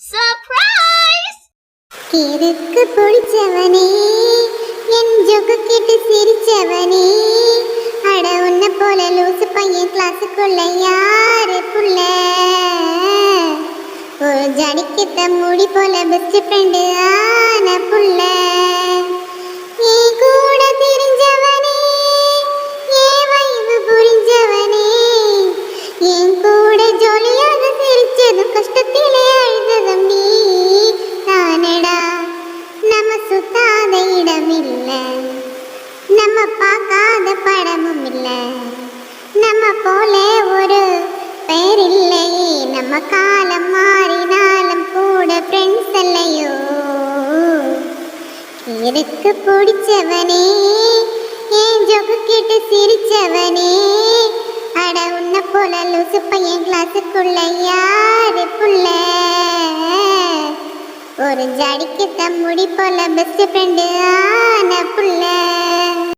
Surprise கிறுக்கு பிடிச்சவனே என் ஜொக்கு கேட்டு சிரிச்சவனே அட உன்ன போல லூசு பையன் கிளாஸுக்குள்ள யாரு புள்ள ஒரு ஜடிக்கிட்ட முடி போல பெஸ்ட் ஃப்ரெண்டு ஆன புள்ள என் கூட தெரிஞ்சவனே ஏ வைவு புரிஞ்சவனே என் இல்லை நம்ம போல ஒரு பேர் இல்லையே நம்ம காலம் மாறினாலும் கூட ஃப்ரெண்ட்ஸ் இல்லையோ எனக்கு பிடிச்சவனே என் ஜோக்கு கேட்டு சிரிச்சவனே. அட உன்னை போல லூசு பையன் கிளாஸுக்குள்ள யாரு புள்ள? ஒரு ஜடிக்கு தம்முடி போல பெஸ்ட் ஃப்ரெண்டு ஆன